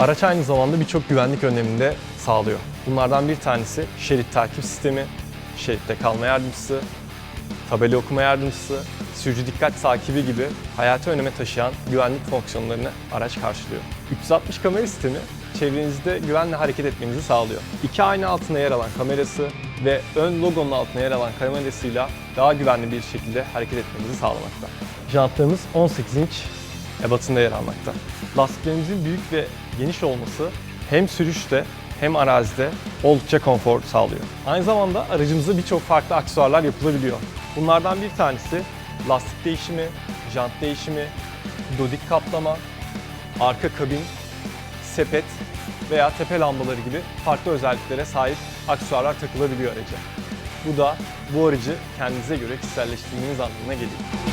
Araç aynı zamanda birçok güvenlik önlemini de sağlıyor. Bunlardan bir tanesi şerit takip sistemi, şeritte kalma yardımcısı, tabela okuma yardımcısı, sürücü dikkat takibi gibi hayati öneme taşıyan güvenlik fonksiyonlarını araç karşılıyor. 360 kamera sistemi çevrenizde güvenle hareket etmenizi sağlıyor. İki ayna altında yer alan kamerası ve ön logonun altında yer alan kamerasıyla daha güvenli bir şekilde hareket etmenizi sağlamakta. Jantlarımız 18 inç ebatında yer almakta. Lastiklerimizin büyük ve geniş olması hem sürüşte hem arazide oldukça konfor sağlıyor. Aynı zamanda aracımızda birçok farklı aksesuarlar yapılabiliyor. Bunlardan bir tanesi lastik değişimi, jant değişimi, dodik kaplama, arka kabin, sepet veya tepe lambaları gibi farklı özelliklere sahip aksesuarlar takılabiliyor araca. Bu da bu aracı kendinize göre kişiselleştirmeniz anlamına geliyor.